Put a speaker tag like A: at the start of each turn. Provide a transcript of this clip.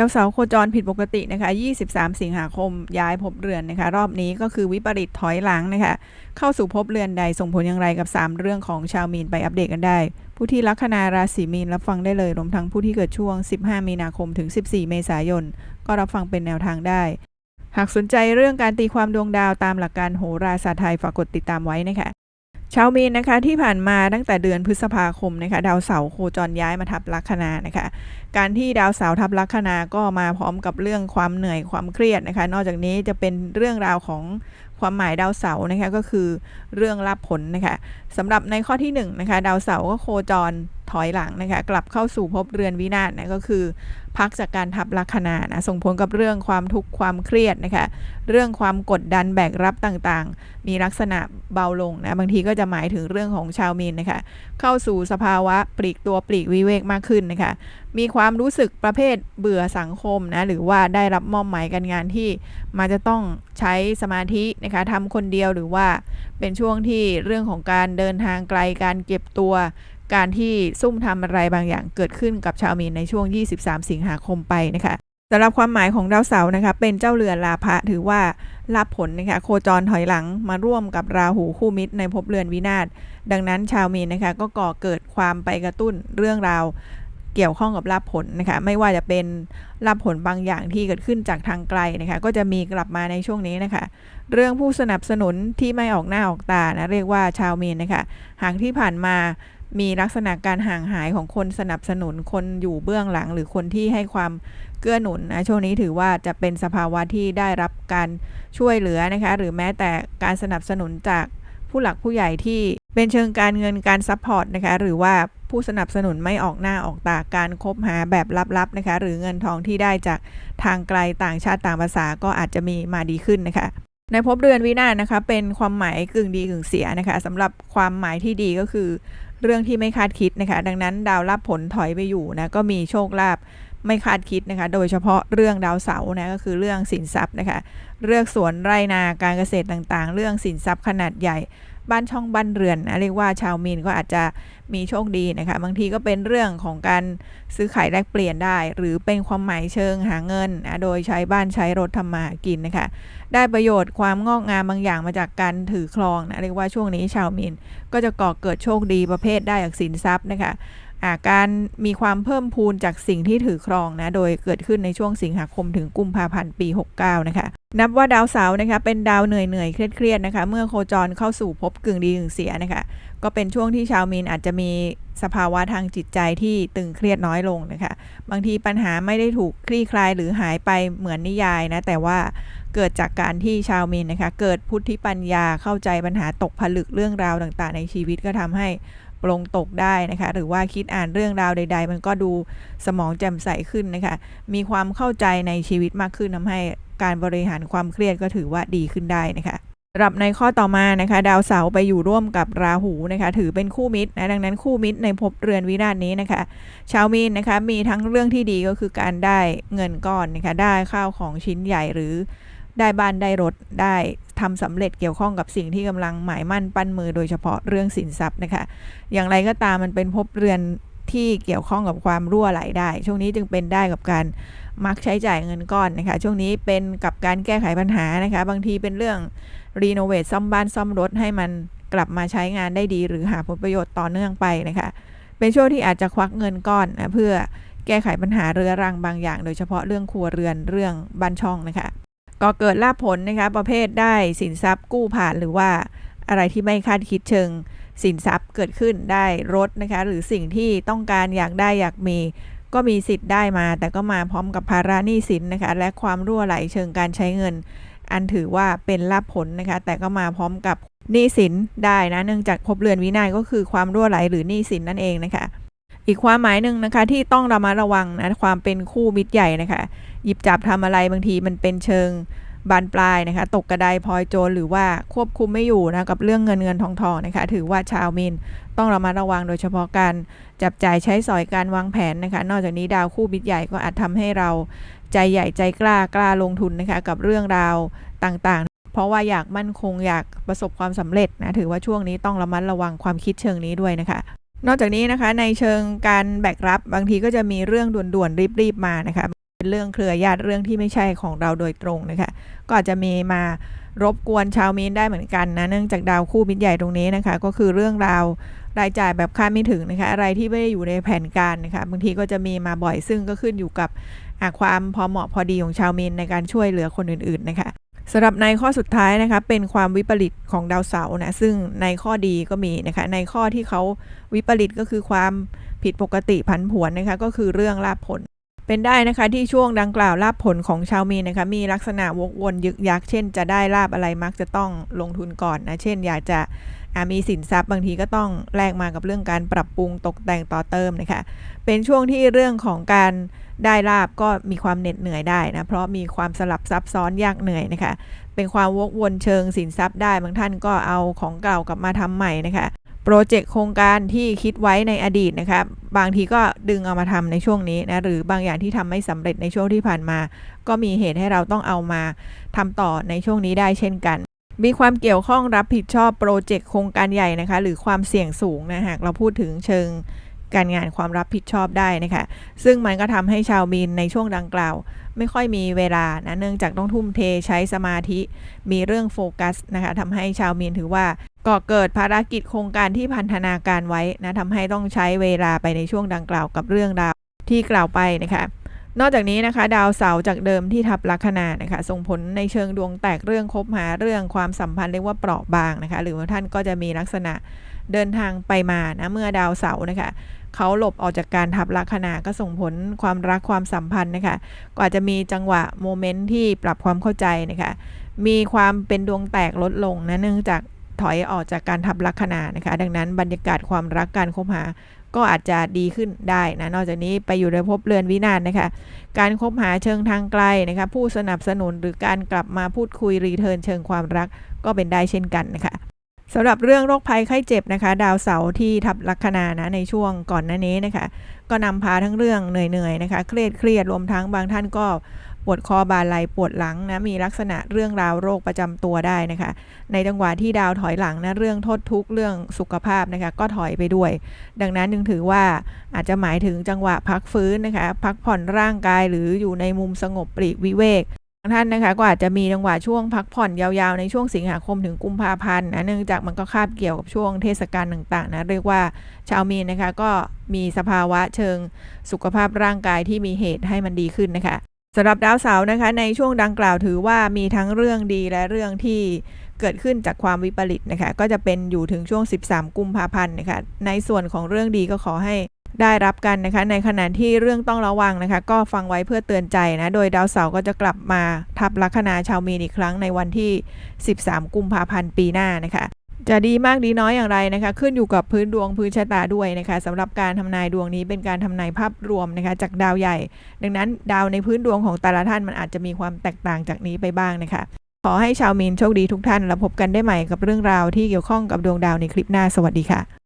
A: ดาวเสาร์โคจรผิดปกตินะคะ 23 สิงหาคมย้ายภพเรือนนะคะ รอบนี้ก็คือวิปริตถอยหลังนะคะ เข้าสู่ภพเรือนใดส่งผลอย่างไรกับ 3 เรื่องของชาวมีนไปอัปเดตกันได้ ผู้ที่ลัคนาราศีมีนรับฟังได้เลยรวมทั้งผู้ที่เกิดช่วง 15 มีนาคมถึง 14 เมษายน ก็รับฟังเป็นแนวทางได้ หากสนใจเรื่องการตีความดวงดาวตามหลักการโหราศาสตร์ไทยฝากกดติดตามไว้นะคะ ชาวมีนนะคะที่ผ่านมาตั้งแต่เดือนพฤษภาคมนะคะดาวเสาร์โคจรย้ายมาทับลัคนานะคะ การที่ดาวเสาร์ทับลัคนาก็มาพร้อมกับเรื่องความเหนื่อยความเครียดนะคะ นอกจากนี้จะเป็นเรื่องราวของความหมายดาวเสาร์นะคะก็คือเรื่องรับผลนะคะสำหรับในข้อที่1นงนะคะดาวเสาร์ก็โคจรถอยหลังนะคะกลับเข้าสู่ภพเรือนวินาศนะก็คือ พักจากการทับลัคนานะส่งผลกับเรื่องความทุกข์ความเครียดนะคะเรื่องความกดดันแบกรับต่างๆ มีลักษณะเบาลงนะบางทีก็จะหมายถึงเรื่องของชาวมีนนะคะเข้าสู่สภาวะปลีกตัวปลีกวิเวกมากขึ้นนะคะมีความรู้สึกประเภทเบื่อสังคมนะหรือว่าได้รับมอบหมายการงานที่มาจะต้องใช้สมาธินะคะทำคนเดียวหรือว่าเป็นช่วงที่เรื่องของการเดินทางไกลการเก็บตัว การที่ซุ่มทำอะไรบางอย่างเกิดขึ้นกับชาวมีนในช่วง 23 สิงหาคมไปนะคะสำหรับความหมายของดาวเสาร์นะคะ เป็นเจ้าเรือนลาภะถือว่ารับผลนะคะโคจรถอยหลังมาร่วมกับราหูคู่มิตรในภพเรือนวินาศดังนั้นชาวมีนนะคะก็ก่อเกิดความไปกระตุ้นเรื่องราวเกี่ยวข้องกับลาภผลนะคะ ไม่ว่าจะเป็นลาภผลบางอย่างที่เกิดขึ้นจากทางไกลนะคะ ก็จะมีกลับมาในช่วงนี้นะคะ เรื่องผู้สนับสนุนที่ไม่ออกหน้าออกตานะเรียกว่าชาวมีนนะคะ หากที่ผ่านมา มีลักษณะการห่างหายของคนสนับสนุนคนอยู่เบื้องหลัง หรือคนที่ให้ความเกื้อหนุนนะช่วงนี้ถือว่าจะเป็นสภาวะที่ได้รับการช่วยเหลือนะคะหรือแม้แต่การสนับสนุนจากผู้หลักผู้ใหญ่ที่เป็นเชิงการเงินการซัพพอร์ตนะคะหรือว่าผู้สนับสนุนไม่ออกหน้าออกตาการคบหาแบบลับๆนะคะหรือเงินทองที่ได้จากทางไกลต่างชาติต่างภาษาก็อาจจะมีมาดีขึ้นนะคะในภพเรือนวินาศนะคะเป็นความหมายกึ่งดีกึ่งเสียนะคะสำหรับความหมายที่ดีก็คือ เรื่องที่ไม่คาดคิดนะคะ ดังนั้นดาวรับผลถอยไปอยู่นะก็มีโชคลาภไม่คาดคิดนะคะ โดยเฉพาะเรื่องดาวเสาร์นะก็คือเรื่องสินทรัพย์นะคะ เรื่องสวนไร่นาการเกษตรต่างๆ เรื่องสินทรัพย์ขนาดใหญ่ บ้านช่องบ้านเรือนนะเรียกว่าชาวมีนก็อาจจะมีโชคดีนะคะ บางทีก็เป็นเรื่องของการซื้อขายแลกเปลี่ยนได้ หรือเป็นความหมายเชิงหาเงินนะโดยใช้บ้านใช้รถทำมากินนะคะ ได้ประโยชน์ความงอกงามบางอย่างมาจากการถือครองนะเรียกว่าช่วงนี้ชาวมีนก็จะก่อเกิดโชคดีประเภทได้จากสินทรัพย์นะคะ การมีความเพิ่มพูนจากสิ่งที่ถือครองนะ โดยเกิดขึ้นในช่วงสิงหาคมถึงกุมภาพันธ์ปี 69 นะคะ นับว่าดาวเสาร์นะคะ เป็นดาวเหนื่อยเหนื่อยเครียดเครียดๆนะคะ เมื่อโคจรเข้าสู่ภพกึ่งดีกึ่งเสียนะคะ ก็เป็นช่วงที่ชาวมีนอาจจะมีสภาวะทางจิตใจที่ตึงเครียดน้อยลงนะคะ บางทีปัญหาไม่ได้ถูกคลี่คลายหรือหายไปเหมือนนิยายนะ แต่ว่าเกิดจากการที่ชาวมีนนะคะ เกิดพุทธิปัญญาเข้าใจปัญหาตกผลึกเรื่องราวต่างๆ ในชีวิตก็ทำให้ ปลงตกได้นะคะ หรือว่าคิดอ่านเรื่องราวใด ๆ มันก็ดูสมองแจ่มใสขึ้นนะคะ มีความเข้าใจในชีวิตมากขึ้นทำให้การบริหารความเครียดก็ถือว่าดีขึ้นได้นะคะสำหรับในข้อต่อมานะคะ ดาวเสาร์ไปอยู่ร่วมกับราหูนะคะ ถือเป็นคู่มิตรนะดังนั้นคู่มิตรในภพเรือนวินาศนี้นะคะ ชาวมีนนะคะมีทั้งเรื่องที่ดีก็คือการได้เงินก้อนนะคะ ได้ข้าวของชิ้นใหญ่หรือได้บ้านได้รถได้ ทำสำเร็จเกี่ยวข้องกับสิ่งที่กำลังหมายมั่นปั้นมือโดยเฉพาะเรื่องสินทรัพย์นะคะ อย่างไรก็ตามมันเป็นภพเรือนที่เกี่ยวข้องกับความรั่วไหลได้ ช่วงนี้จึงเป็นได้กับการมักใช้จ่ายเงินก้อนนะคะ ช่วงนี้เป็นกับการแก้ไขปัญหานะคะ บางทีเป็นเรื่องรีโนเวทซ่อมบ้านซ่อมรถให้มันกลับมาใช้งานได้ดี หรือหาผลประโยชน์ต่อเนื่องไปนะคะ เป็นช่วงที่อาจจะควักเงินก้อนนะเพื่อแก้ไขปัญหาเรื้อรังบางอย่าง โดยเฉพาะเรื่องครัวเรือนเรื่องบ้านช่องนะคะ ก็เกิดลาภผลนะคะประเภทได้สินทรัพย์กู้ผ่านหรือว่าอะไรที่ไม่คาดคิดเชิงสินทรัพย์เกิดขึ้นได้รถนะคะหรือสิ่งที่ต้องการอยากได้อยากมี ก็มีสิทธิ์ได้มา แต่ก็มาพร้อมกับภาระหนี้สินนะคะและความรั่วไหลเชิงการใช้เงิน อันถือว่าเป็นลาภผลนะคะแต่ก็มาพร้อมกับหนี้สินได้นะเนื่องจากพบเรือนวินัยก็คือความรั่วไหลหรือหนี้สินนั่นเองนะคะ อีกความหมายหนึ่งนะคะที่ต้องระมัดระวังนะความเป็นคู่มิตรใหญ่นะคะหยิบจับทำอะไรบางทีมันเป็นเชิงบานปลายนะคะตกกระไดพลอยโจรหรือว่าควบคุมไม่อยู่นะกับเรื่องเงินเงินทองทองนะคะถือว่าชาวมีนต้องระมัดระวังโดยเฉพาะการจับจ่ายใช้สอยการวางแผนนะคะนอกจากนี้ดาวคู่มิตรใหญ่ก็อาจทำให้เราใจใหญ่ใจกล้ากล้าลงทุนนะคะกับเรื่องราวต่างๆ เพราะว่าอยากมั่นคงอยากประสบความสำเร็จนะถือว่าช่วงนี้ต้องระมัดระวังความคิดเชิงนี้ด้วยนะคะ นอกจากนี้นะคะในเชิงการแบกรับบางทีก็จะมีเรื่องด่วนๆรีบๆมานะคะเป็นเรื่องเครือญาติเรื่องที่ไม่ใช่ของเราโดยตรงนะคะก็อาจจะมีมารบกวนชาวมีนได้เหมือนกันนะเนื่องจากดาวคู่มิตรใหญ่ตรงนี้นะคะ ก็คือเรื่องราวรายจ่ายแบบคาดไม่ถึงนะคะ อะไรที่ไม่ได้อยู่ในแผนการนะคะบางทีก็จะมีมาบ่อยซึ่งก็ขึ้นอยู่กับความพอเหมาะพอดีของชาวมีนในการช่วยเหลือคนอื่นๆนะคะ สำหรับในข้อสุดท้ายนะคะเป็นความวิปริตของดาวเสาร์นะซึ่งในข้อดีก็มีนะคะในข้อที่เขาวิปริตก็คือความผิดปกติผันผวนนะคะก็คือเรื่องลาภผล เป็นได้นะคะที่ช่วงดังกล่าวลาภผลของชาวมีนนะคะมีลักษณะวกวนยึกยักเช่นจะได้ลาบอะไรมักจะต้องลงทุนก่อนนะเช่น อยากจะอะมีสินทรัพย์บางทีก็ต้องแลกมากับเรื่องการปรับปรุงตกแต่งต่อเติมนะคะเป็นช่วงที่เรื่องของการ ได้ลาบก็มีความเหน็ดเหนื่อยได้นะเพราะมีความสลับซับซ้อนยากเหนื่อยนะคะ เป็นความวกวนเชิงสินทรัพย์ได้บางท่านก็เอาของเก่ากลับมาทำใหม่นะคะโปรเจกต์โครงการที่คิดไว้ในอดีตนะคะบางทีก็ดึงเอามาทำในช่วงนี้นะหรือบางอย่างที่ทำไม่สำเร็จในช่วงที่ผ่านมา ก็มีเหตุให้เราต้องเอามาทำต่อในช่วงนี้ได้เช่นกันมีความเกี่ยวข้องรับผิดชอบโปรเจกต์โครงการใหญ่นะคะ หรือความเสี่ยงสูงนะหากเราพูดถึงเชิง การงานความรับผิดชอบได้นะคะซึ่งมันก็ทำให้ชาวมีนในช่วงดังกล่าว ไม่ค่อยมีเวลานะเนื่องจากต้องทุ่มเทใช้สมาธิมีเรื่องโฟกัสนะคะทำให้ชาวมีนถือว่าก่อเกิดภารกิจโครงการที่พันธนาการไว้นะทำให้ต้องใช้เวลาไปในช่วงดังกล่าวกับเรื่องราวที่กล่าวไปนะคะ นอกจากนี้นะคะ ดาวเสาร์จากเดิมที่ทับลัคนานะคะ ส่งผลในเชิงดวงแตกเรื่องคบหาเรื่องความสัมพันธ์เรียกว่าเปราะบางนะคะ หรือบาท่านก็จะมีลักษณะเดินทางไปมานะเมื่อดาวเสาร์นะคะเขาหลบออกจากการทับลัคนาก็ส่งผลความรักความสัมพันธ์นะคะก็อาจจะมีจังหวะโมเมนต์ที่ปรับความเข้าใจนะคะมีความเป็นดวงแตกลดลงนะเนื่องจากถอยออกจากการทับลัคนานะคะ ดังนั้นบรรยากาศความรักการคบหา ก็อาจจะดีขึ้นได้นะ นอกจากนี้ไปอยู่ในภพเรือนวินาศนะคะ การคบหาเชิงทางไกลนะคะ ผู้สนับสนุนหรือการกลับมาพูดคุยรีเทิร์นเชิงความรักก็เป็นได้เช่นกันนะคะสำหรับเรื่องโรคภัยไข้เจ็บนะคะ ดาวเสาร์ที่ทับลัคนานะในช่วงก่อนหน้านี้นะคะ ก็นำพาทั้งเรื่องเหนื่อยๆนะคะ เครียดเครียดรวมทั้งบางท่านก็ ปวดคอบาไหลปวดหลังนะมีลักษณะเรื่องราวโรคประจำตัวได้นะคะ ในจังหวะที่ดาวถอยหลังนะเรื่องโทษทุกข์เรื่องสุขภาพนะคะก็ถอยไปด้วย ดังนั้นจึงถือว่าอาจจะหมายถึงจังหวะพักฟื้นนะคะพักผ่อนร่างกายหรืออยู่ในมุมสงบปลีกวิเวกท่านนะคะก็อาจจะมีจังหวะช่วงพักผ่อนยาวๆ ในช่วงสิงหาคมถึงกุมภาพันธ์นะเนื่องจากมันก็คาบเกี่ยวกับช่วงเทศกาลต่างๆนะเรียกว่าชาวมีนนะคะก็มีสภาวะเชิงสุขภาพร่างกายที่มีเหตุให้มันดีขึ้นนะคะ สำหรับดาวเสาร์นะคะในช่วงดังกล่าวถือว่ามีทั้งเรื่องดีและเรื่องที่เกิดขึ้นจากความวิปริตนะคะก็จะเป็นอยู่ถึงช่วง 13 กุมภาพันธ์นะคะในส่วนของเรื่องดีก็ขอให้ได้รับกันนะคะในขณะที่เรื่องต้องระวังนะคะก็ฟังไว้เพื่อเตือนใจนะโดยดาวเสาร์ก็จะกลับมาทับลัคนาชาวมีนอีกครั้งในวันที่ 13 กุมภาพันธ์ปีหน้านะคะ จะดีมากดีน้อยอย่างไรนะคะ ขึ้นอยู่กับพื้นดวงพื้นชะตาด้วยนะคะสำหรับการทำนายดวงนี้เป็นการทำนายภาพรวมนะคะ จากดาวใหญ่ ดังนั้นดาวในพื้นดวงของแต่ละท่านมันอาจจะมีความแตกต่างจากนี้ไปบ้างนะคะ ขอให้ชาวมีนโชคดีทุกท่านแล้วพบกันได้ใหม่กับเรื่องราวที่เกี่ยวข้องกับดวงดาวในคลิปหน้าสวัสดีค่ะ